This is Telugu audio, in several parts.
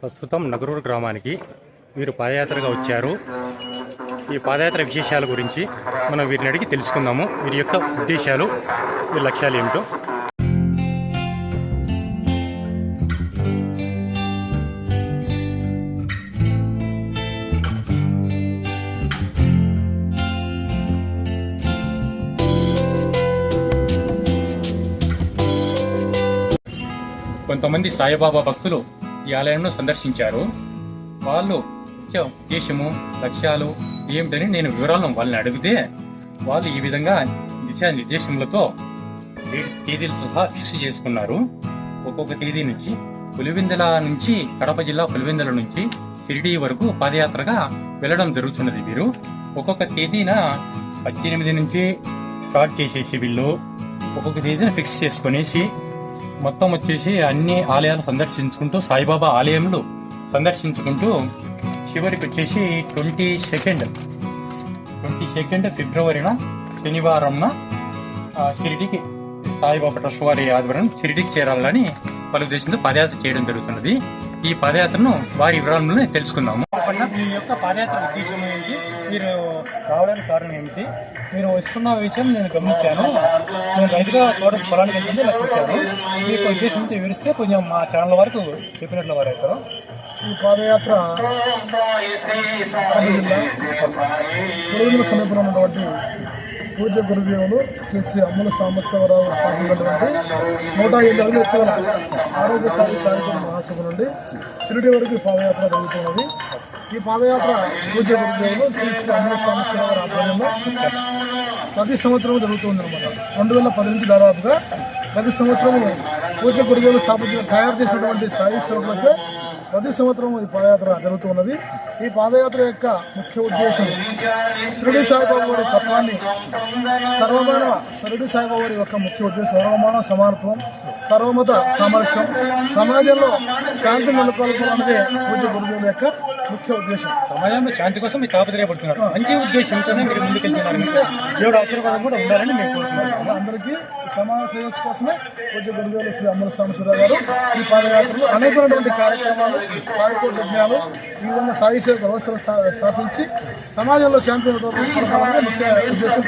ప్రస్తుతం నగరూరు గ్రామానికి వీరు పాదయాత్రగా వచ్చారు. ఈ పాదయాత్ర విశేషాల గురించి మనం వీరిని అడిగి తెలుసుకుందాము. వీరి యొక్క ఉద్దేశాలు వీరి లక్ష్యాలు ఏమిటో. కొంతమంది సాయిబాబా భక్తులు ఈ ఆలయంను సందర్శించారు. వాళ్ళు ముఖ్య ఉద్దేశము లక్ష్యాలు ఏమిటని నేను వివరాలను వాళ్ళని అడిగితే వాళ్ళు ఈ విధంగా దిశా నిర్దేశములతో తేదీలు సహా ఫిక్స్ చేసుకున్నారు. ఒక్కొక్క తేదీ నుంచి పులివెందుల నుంచి కడప జిల్లా పులివెందుల నుంచి షిరిడి వరకు పాదయాత్రగా వెళ్ళడం జరుగుతున్నది వీరు. ఒక్కొక్క తేదీన పద్దెనిమిది నుంచి స్టార్ట్ చేసేసి వీళ్ళు ఒక్కొక్క తేదీన ఫిక్స్ చేసుకునేసి మొత్తం వచ్చేసి అన్ని ఆలయాలు సందర్శించుకుంటూ సాయిబాబా ఆలయంలో సందర్శించుకుంటూ చివరికి వచ్చేసి ట్వంటీ సెకండ్ ట్వంటీ సెకండ్ ఫిబ్రవరిన శనివారంన షిరిడికి సాయిబాబా ట్రస్ట్ వారి ఆధ్వర్యం షిరిడికి చేరాలని పలు దేశంతో పాదయాత్ర చేయడం జరుగుతున్నది. ఈ పాదయాత్రను వారి వివరాలను తెలుసుకుందాము. మీ యొక్క పాదయాత్ర ఉద్దేశం ఏంటి? మీరు రావడానికి కారణం ఏమిటి మీరు వస్తున్న విషయం నేను గమనించాను. నేను రైతుగా తోట పొలానికి వెళ్తుంది ఇలా చూశాను. మీకు ఉద్దేశం వివరిస్తే కొంచెం మా ఛానల్ వరకు చెప్పినట్లు వారు అవుతారు. ఈ పాదయాత్ర సమీపంలో ఉన్నటువంటి పూజ గురుదేవులు శ్రీ శ్రీ అమ్ముల సాంబశివరావు స్థాపించినటువంటి నూట ఐదు అడుగులు ఎత్తుగల ఆరోగ్య సాయి సాయంత్రం మహాసభ నుండి షిరిడి వరకు పాదయాత్ర జరుగుతున్నది. ఈ పాదయాత్ర పూజ గురుదేవులు శ్రీ శ్రీ అమ్ముల సాంబశివరావు ఆధ్వర్యంలో ప్రతి సంవత్సరం జరుగుతుంది అనమాట రెండు వేల పది నుంచి దాదాపుగా ప్రతి సంవత్సరము పూజ గురుదేవులు స్థాపించిన తయారు చేసినటువంటి సాయి సేవకులచే ప్రతి సంవత్సరం ఈ పాదయాత్ర జరుగుతూ ఉన్నది. ఈ పాదయాత్ర యొక్క ముఖ్య ఉద్దేశం షిరిడి సాయిబాబా వారి తత్వాన్ని సర్వమానవ షిరిడి సాయిబాబు వారి యొక్క ముఖ్య ఉద్దేశం సర్వమానవ సమానత్వం సర్వమత సామరస్యం సమాజంలో శాంతి నెలకొల్పాలన్నదే పూజ గురుదేవుల యొక్క ముఖ్య ఉద్దేశం. సమాజంలో శాంతి కోసం మీరు తాపత్రయపడుతున్నారు. మంచి ఉద్దేశంతోనే మీరు ముందుకెళ్తున్నారు మీకు దేవుడు ఆశీర్వాదం కూడా ఉండాలని మేము కోరుకుంటున్నాము అందరికీ సమాజ సేవ కోసమే పూజ్య గురుదేవులు శ్రీ అమర సాంబశివరావు గారు ఈ పాదయాత్రలో అనేకమైనటువంటి కార్యక్రమాలు సాయికోట యజ్ఞాలు ఈ విధంగా సాయి సేవ వ్యవస్థలు స్థా- స్థాపించి సమాజంలో శాంతి ముఖ్య ఉద్దేశం.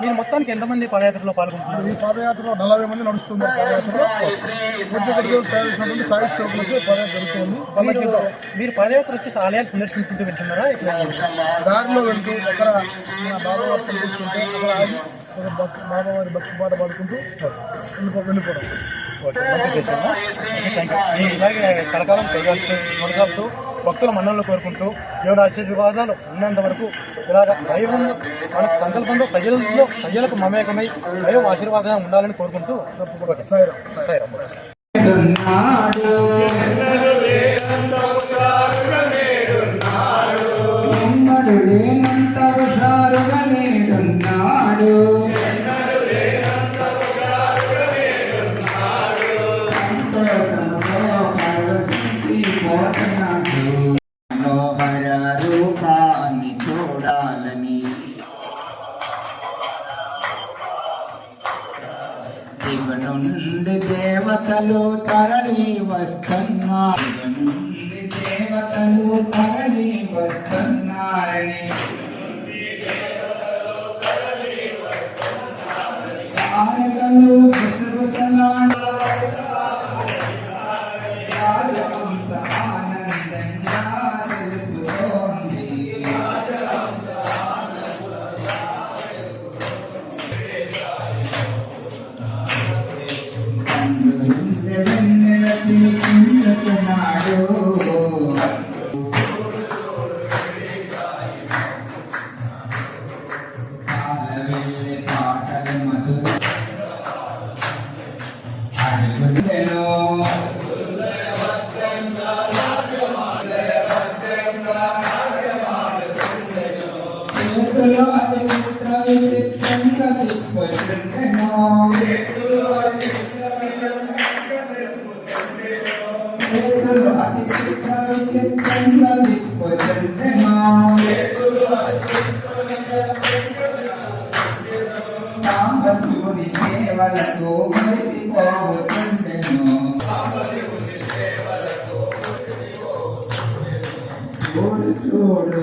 మీరు మొత్తానికి ఎంతమంది పాదయాత్రలో పాల్గొంటున్నారు? ఈ పాదయాత్రలో నలభై మంది నడుస్తున్నారు పాదయాత్రలో. పూజ్య గురుదేవులు తయారు చేసినటువంటి సాయి సేవకులకి పాదయాత్ర మీరు పాదయాత్ర వచ్చేసి ఆలయాలు సందర్శించుకుంటూ వెళ్తున్నారా? ఇప్పుడు దారిలో వెళ్తూ అక్కడ మన బాబా వారిని తీసుకుంటూ అక్కడ ఆగి ఒక భక్- బాబా వారి భక్తి పాట పాడుకుంటూ వెళ్ళిపో వెళ్ళిపోవడం. మంచి ఇలాగే కలకాలం కొనసాగుతూ కొనసాగుతూ భక్తుల మన్ననలు కోరుకుంటూ దేవుడు ఆశీర్వాదాలు ఉన్నంత వరకు ఇలాగ దైవం మనకు సంకల్పంలో ప్రజలలో ప్రజలకు మమేకమై దైవం ఆశీర్వాదం ఉండాలని కోరుకుంటూ సాయిరామ్ సాయిరామ్. పరవశించిపోతున్నాడు. మనోహర రూపాన్ని చూడాలని దిగు నుండి దేవతలు తరలి వస్తున్నారు దిగు దేవతలు తరలి వస్తున్నారని తారకలు విచిత్ర విచిత్రంగా చెప్పనో అతి చిత్ర విచిత్రంగా చెప్పనో సాంబశివుని సేవలతో మరిసిపోవచ్చుండెను చూడు చూడు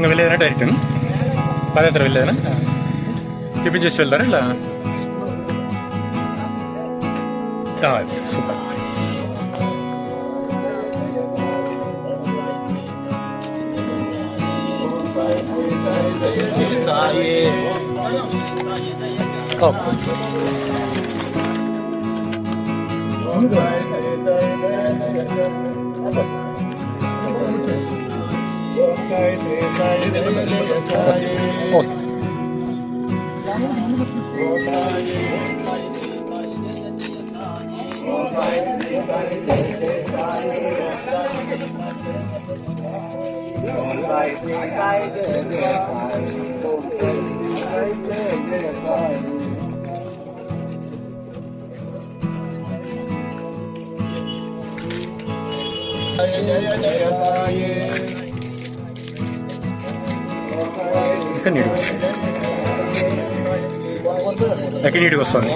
ఇంకా వెళ్ళేదనా డైరెక్ట్ పాదయాత్ర వెళ్ళేదనా చూపించేసి వెళ్తారా ఇలా ఆ, సూపర్ ఓకే Ôi. Hãy ఇంకా నీడికి వస్తుంది ఎక్కడ నీటికి వస్తుంది.